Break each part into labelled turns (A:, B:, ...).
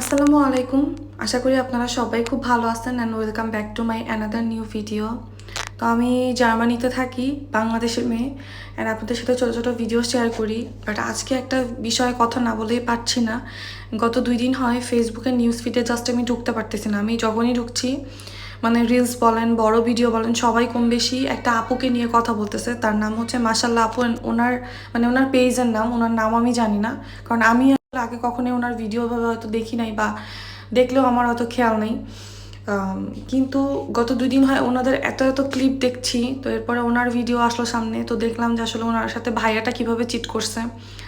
A: আসসালামু আলাইকুম। আশা করি আপনারা সবাই খুব ভালো আছেন and welcome back to my another new video তো আমি জার্মানিতে থাকি, বাংলাদেশের মেয়ে অ্যান্ড আপনাদের সাথে ছোটো ছোটো ভিডিও শেয়ার করি। বাট আজকে একটা বিষয়ে কথা না বলেই পারছি না। গত দুই দিন হয় ফেসবুকের নিউজ ফিডে জাস্ট আমি ঢুকতে পারতেছি না। আমি যখনই ঢুকছি। মানে রিলস বলেন, বড় ভিডিও বলেন, সবাই কম বেশি একটা আপুকে নিয়ে কথা বলতেছে। তার নাম হচ্ছে মাসাল্লাহ আপু ওনার মানে ওনার পেজের নাম, ওনার নাম আমি জানি না। কারণ আমি আগে কখনোই ওনার ভিডিও ভাবে হয়তো দেখি নাই বা দেখলেও আমার হয়তো খেয়াল নেই। কিন্তু গত দুই দিন হয় ওনাদের এত এত ক্লিপ দেখছি, তো এরপরে ওনার ভিডিও আসলো সামনে, তো দেখলাম যে আসলে ওনার সাথে ভাইয়াটা কীভাবে চিট করছে।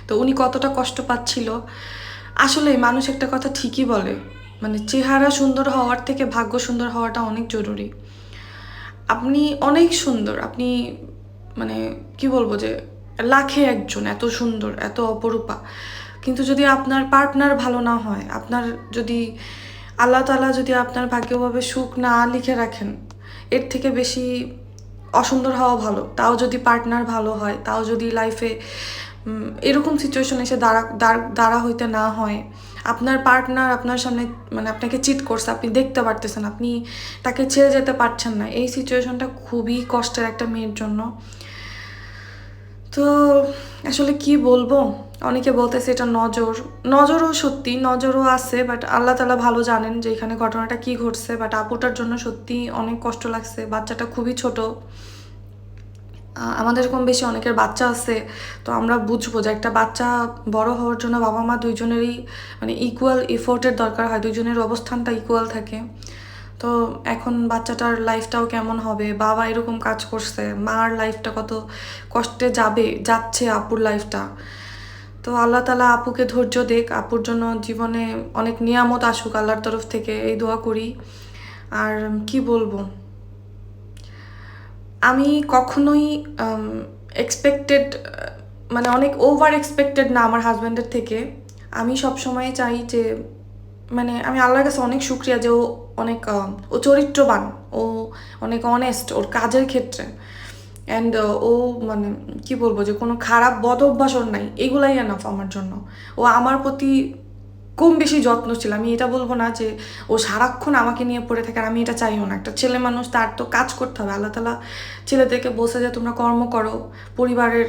A: তো উনি কতটা কষ্ট পাচ্ছিল। আসলে মানুষ একটা কথা ঠিকই বলে মানে চেহারা সুন্দর হওয়ার থেকে ভাগ্য সুন্দর হওয়াটা অনেক জরুরি। আপনি অনেক সুন্দর, আপনি মানে কি বলব যে, লাখে একজন, এত সুন্দর, এত অপরূপা। কিন্তু যদি আপনার পার্টনার ভালো না হয়, আপনার যদি আল্লাহ তালা যদি আপনার ভাগ্যভাবে সুখ না লিখে রাখেন, এর থেকে বেশি অসুন্দর হওয়া ভালো। তাও যদি পার্টনার ভালো হয়, তাও যদি লাইফে এরকম সিচুয়েশন এসে দাঁড়া, দাঁড়- হইতে না হয়, আপনার পার্টনার আপনার সামনে মানে আপনাকে চিট করছে, আপনি দেখতে পারতেছেন, আপনি তাকে ছেড়ে যেতে পারছেন না। এই সিচুয়েশনটা খুবই কষ্টের একটা মেয়ের জন্য। তো আসলে কি বলব? অনেকে বলতেছে এটা নজর। নজরও সত্যি, নজরও আছে বাট আল্লাহ তালা ভালো জানেন যে এখানে ঘটনাটা কি ঘটছে বাট আপুটার জন্য সত্যি অনেক কষ্ট লাগছে। বাচ্চাটা খুবই ছোট। আমাদের কম বেশি অনেকের বাচ্চা আছে, তো আমরা বুঝব যে একটা বাচ্চা বড় হওয়ার জন্য বাবা মা দুইজনেরই মানে ইকুয়াল এফোর্টের দরকার হয়, দুইজনের অবস্থানটা ইকুয়াল থাকে। তো এখন বাচ্চাটার লাইফটাও কেমন হবে? বাবা এরকম কাজ করছে, মার লাইফটা কত কষ্টে যাবে, যাচ্ছে আপুর লাইফটা তো আল্লাহ তালা আপুকে ধৈর্য দেখ, আপুর জন্য জীবনে অনেক নিয়ামত আসুক আল্লাহর তরফ থেকে, এই দোয়া করি। আর কি বলব? আমি কখনোই এক্সপেক্টেড মানে অনেক ওভার এক্সপেক্টেড না আমার হাজব্যান্ডের থেকে। আমি সবসময় চাই যে মানে আমি আল্লাহর কাছে অনেক শুক্রিয়া যে ও অনেক ও চরিত্রবান, ও অনেক অনেস্ট ওর কাজের ক্ষেত্রে। অ্যান্ড ও মানে কি বলব যে কোনো খারাপ বদ অভ্যাস ওর নাই। এগুলাই এনাফ আমার জন্য। ও আমার প্রতি কম বেশি যত্নশীল। আমি এটা বলব না যে ও সারাক্ষণ আমাকে নিয়ে পড়ে থাকে আর আমি এটা চাইও না। একটা ছেলে মানুষ, তার তো কাজ করতে হবে। আল্লাহ তালা ছেলেদেরকে বসে যে, তোমরা কর্ম করো, পরিবারের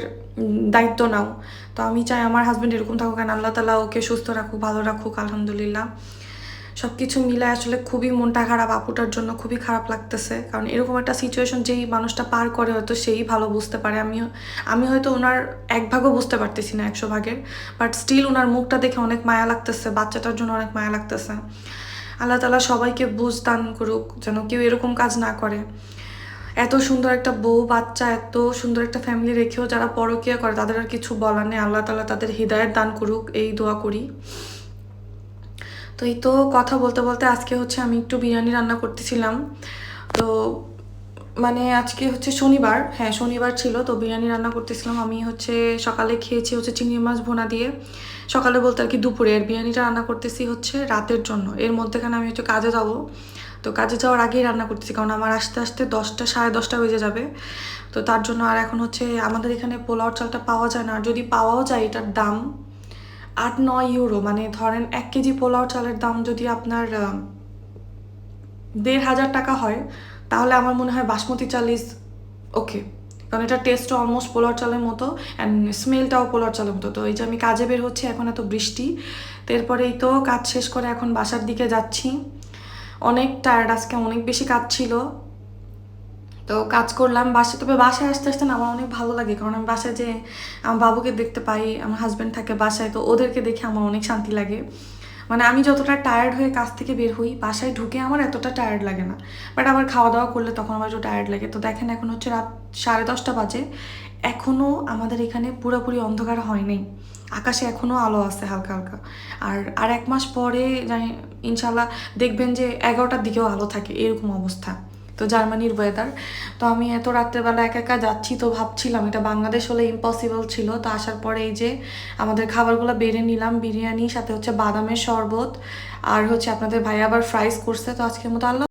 A: দায়িত্ব নাও। তো আমি চাই আমার হাজব্যান্ড এরকম থাকুক কারণ আল্লাহ তালা ওকে সুস্থ রাখুক, ভালো রাখুক, আলহামদুলিল্লাহ। সব কিছু মিলে আসলে খুবই মনটা খারাপ, আপুটার জন্য খুবই খারাপ লাগতেছে। কারণ এরকম একটা সিচুয়েশন যেই মানুষটা পার করে হয়তো সেই ভালো বুঝতে পারে। আমিও, আমি হয়তো ওনার এক ভাগও বুঝতে পারতেছি না একশো ভাগের। বাট স্টিল ওনার মুখটা দেখে অনেক মায়া লাগতেছে, বাচ্চাটার জন্য অনেক মায়া লাগতেছে। আল্লাহ তালা সবাইকে বুঝ দান করুক, যেন কেউ এরকম কাজ না করে। এত সুন্দর একটা বউ, বাচ্চা, এত সুন্দর একটা ফ্যামিলি রেখেও যারা পরকিয়া করে, তাদের আর কিছু বলার নেই। আল্লাহ তালা তাদের হৃদায়ত দান করুক, এই দোয়া করি। তো এই তো কথা বলতে বলতে আজকে হচ্ছে আমি একটু বিরিয়ানি রান্না করতেছিলাম। তো মানে আজকে হচ্ছে শনিবার হ্যাঁ শনিবার ছিল, তো বিরিয়ানি রান্না করতেছিলাম। আমি হচ্ছে সকালে খেয়েছি হচ্ছে চিংড়ি মাছ ভোনা দিয়ে। সকালে বলতে আর কি দুপুরে, আর বিরিয়ানিটা রান্না করতেছি হচ্ছে রাতের জন্য। এর মধ্যেখানে আমি হচ্ছে কাজে যাব। তো কাজে যাওয়ার আগেই রান্না করতেছি, কারণ আমার আসতে আসতে দশটা, সাড়ে দশটা বেজে যাবে। তো তার জন্য আর এখন হচ্ছে আমাদের এখানে পোলাওর চালটা পাওয়া যায় না। আর যদি পাওয়াও যায় এটার দাম আট, নয় ইউরো মানে ধরেন এক কেজি পোলাও চালের দাম যদি আপনার দেড় হাজার টাকা হয়, তাহলে আমার মনে হয় বাসমতি চাল ইজ ওকে কারণ এটা টেস্টও অলমোস্ট পোলার চালের মতো অ্যান্ড স্মেলটাও পোলার চালের মতো। তো এই যে আমি কাজে বের হচ্ছে, এখন এত বৃষ্টি, তো এরপরে এই তো কাজ শেষ করে এখন বাসার দিকে যাচ্ছি। অনেক টায়ার্ড আজকে অনেক বেশি কাজ ছিল। তো কাজ করলাম বাসায় তবে বাসায় আসতে আসতে না আমার অনেক ভালো লাগে। কারণ আমি বাসায় যে আমার বাবুকে দেখতে পাই, আমার হাজব্যান্ড থাকে বাসায়, তো ওদেরকে দেখে আমার অনেক শান্তি লাগে। মানে আমি যতটা টায়ার্ড হয়ে কাজ থেকে বের হই, বাসায় ঢুকে আমার এতটা টায়ার্ড লাগে না। বাট আবার খাওয়া দাওয়া করলে তখন আমার একটু টায়ার্ড লাগে। তো দেখেন এখন হচ্ছে রাত সাড়ে দশটা বাজে। এখনও আমাদের এখানে পুরোপুরি অন্ধকার হয়নি আকাশে এখনও আলো আছে হালকা হালকা। আর আর এক মাস পরে জানি ইনশাল্লাহ দেখবেন যে এগারোটার দিকেও আলো থাকে, এরকম অবস্থা। তো জার্মানির ওয়েদার তো আমি এত রাত্রেবেলা একা একা যাচ্ছি তো ভাবছিলাম, এটা বাংলাদেশ হলে ইম্পসিবল ছিল। তো আসার পরে এই যে আমাদের খাবারগুলো বেড়ে নিলাম, বিরিয়ানি, সাথে হচ্ছে বাদামের শরবত, আর হচ্ছে আপনাদের ভাই আবার ফ্রাইস করছে। তো আজকের মতো আল্লাহ